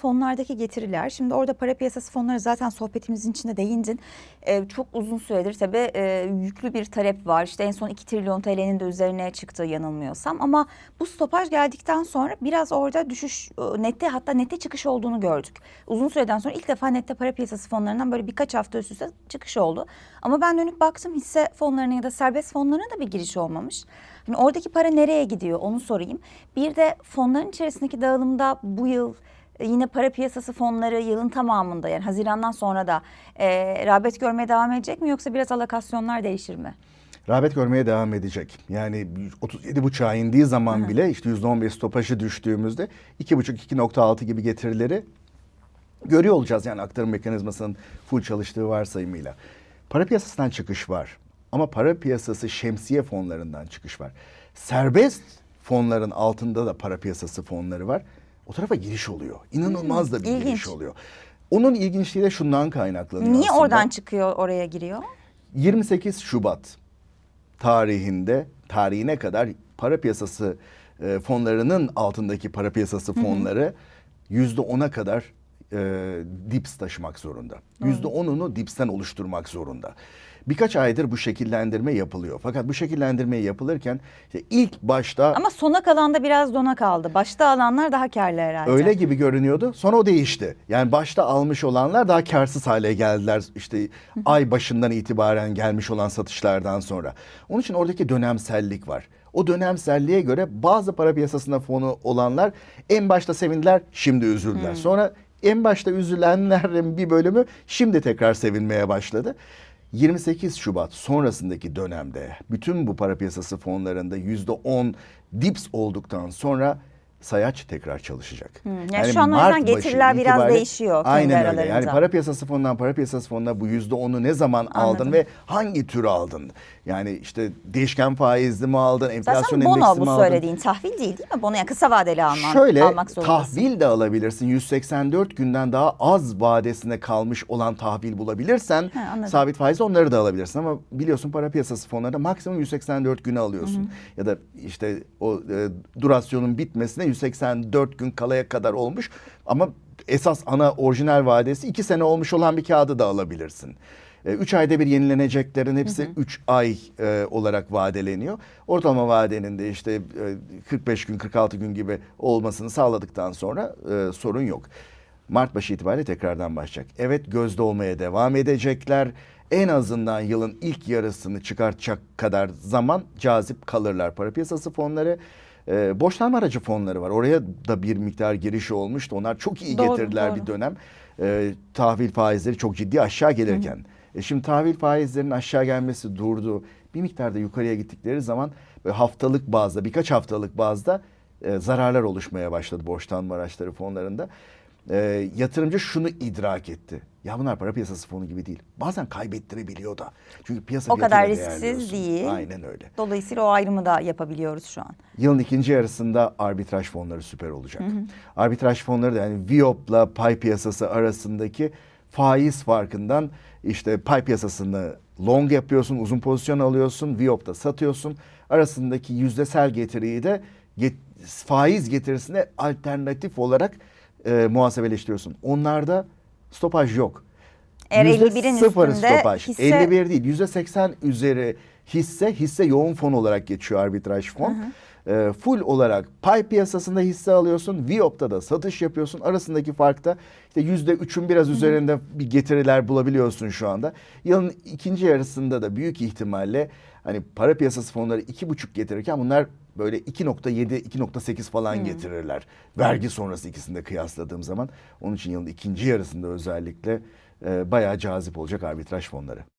Fonlardaki getiriler, şimdi orada para piyasası fonları zaten sohbetimizin içinde değindin. Ee, çok uzun süredir tabii e, yüklü bir talep var. İşte en son 2 trilyon TL'nin de üzerine çıktığı yanılmıyorsam. Ama bu stopaj geldikten sonra biraz orada düşüş, e, nette hatta nette çıkış olduğunu gördük. Uzun süreden sonra ilk defa nette para piyasası fonlarından böyle birkaç hafta üst üste çıkış oldu. Ama ben dönüp baktım hisse fonlarına ya da serbest fonlarına da bir giriş olmamış. Hani oradaki para nereye gidiyor onu sorayım. Bir de fonların içerisindeki dağılımda bu yıl Yine para piyasası fonları yılın tamamında yani Haziran'dan sonra da e, rağbet görmeye devam edecek mi yoksa biraz alokasyonlar değişir mi? Rağbet görmeye devam edecek. Yani 37 buçuğa indiği zaman bile işte %15 stopajı düştüğümüzde 2,5-2,6 gibi getirileri görüyor olacağız. Yani aktarım mekanizmasının full çalıştığı varsayımıyla. Para piyasasından çıkış var. Ama para piyasası şemsiye fonlarından çıkış var. Serbest fonların altında da para piyasası fonları var. O tarafa giriş oluyor. İnanılmaz da bir ilginç. giriş oluyor. Onun ilginçliği de şundan kaynaklanıyor Niye aslında. oradan çıkıyor oraya giriyor? 28 Şubat tarihinde tarihine kadar para piyasası e, fonlarının altındaki para piyasası fonları yüzde ona kadar e, dips taşımak zorunda. Yüzde onunu dipsten oluşturmak zorunda. Birkaç aydır bu şekillendirme yapılıyor. Fakat bu şekillendirme yapılırken işte ilk başta Ama sona kalan da biraz dona kaldı. Başta alanlar daha karlı herhalde. Öyle gibi görünüyordu. Sonra o değişti. Yani başta almış olanlar daha karsız hale geldiler. İşte ay başından itibaren gelmiş olan satışlardan sonra. Onun için oradaki dönemsellik var. O dönemselliğe göre bazı para piyasasında fonu olanlar en başta sevindiler, şimdi üzüldüler. Sonra en başta üzülenlerin bir bölümü şimdi tekrar sevinmeye başladı. 28 Şubat sonrasındaki dönemde bütün bu para piyasası fonlarında %10 dips olduktan sonra sayaç tekrar çalışacak. yani şu an o yüzden getiriler biraz değişiyor Aynen öyle. Yani para piyasası fonundan para piyasası fonuna bu %10'u ne zaman aldın Anladım. ve hangi tür aldın? Yani işte değişken faizli mi aldın, enflasyon Zaten endeksi bono mi bu aldın? söylediğin tahvil değil değil mi? Bono yani kısa vadeli alman, Şöyle almak zorundasın. tahvil de alabilirsin. 184 günden daha az vadesine kalmış olan tahvil bulabilirsen anladım. sabit faiz onları da alabilirsin. Ama biliyorsun para piyasası fonlarında maksimum 184 güne alıyorsun. Ya da işte o e, durasyonun bitmesine 184 gün kalaya kadar olmuş. Ama esas ana orijinal vadesi 2 sene olmuş olan bir kağıdı da alabilirsin. 3 ayda bir yenileneceklerin hepsi 3 ay e, olarak vadeleniyor. Ortalama vadenin de işte e, 45 gün 46 gün gibi olmasını sağladıktan sonra e, sorun yok. Mart başı itibariyle tekrardan başlayacak. Evet gözde olmaya devam edecekler. En azından yılın ilk yarısını çıkartacak kadar zaman cazip kalırlar para piyasası fonları. E, borçlanma aracı fonları var. Oraya da bir miktar giriş olmuştu. Onlar çok iyi Doğru, getirdiler doğru. bir dönem. E, tahvil faizleri çok ciddi aşağı gelirken. E şimdi tahvil faizlerinin aşağı gelmesi durdu. Bir miktarda yukarıya gittikleri zaman böyle haftalık bazda, birkaç haftalık bazda e, zararlar oluşmaya başladı borçlanma araçları fonlarında. E, yatırımcı şunu idrak etti. Ya bunlar para piyasası fonu gibi değil. Bazen kaybettirebiliyor da. Çünkü piyasa O kadar risksiz değil. Aynen öyle. Dolayısıyla o ayrımı da yapabiliyoruz şu an. Yılın ikinci yarısında arbitraj fonları süper olacak. Arbitraj fonları da yani Viop'la pay piyasası arasındaki faiz farkından işte pay piyasasını long yapıyorsun, uzun pozisyon alıyorsun, Viop'ta satıyorsun. Arasındaki yüzdesel getiriyi de get- faiz getirisine alternatif olarak e, muhasebeleştiriyorsun. Onlarda stopaj yok. Eğer Yüzde 51'in sıfır üstünde stopaj. hisse- 51 değil. Yüzde 80 üzeri hisse, hisse yoğun fon olarak geçiyor arbitraj fon. Ee, full olarak pay piyasasında hisse alıyorsun. Viop'ta da satış yapıyorsun. Arasındaki farkta işte yüzde üçün biraz üzerinde bir getiriler bulabiliyorsun şu anda. Yılın ikinci yarısında da büyük ihtimalle hani para piyasası fonları iki buçuk getirirken bunlar böyle 2.7, 2.8 falan getirirler. Vergi sonrası ikisini de kıyasladığım zaman. Onun için yılın ikinci yarısında özellikle e, bayağı cazip olacak arbitraj fonları.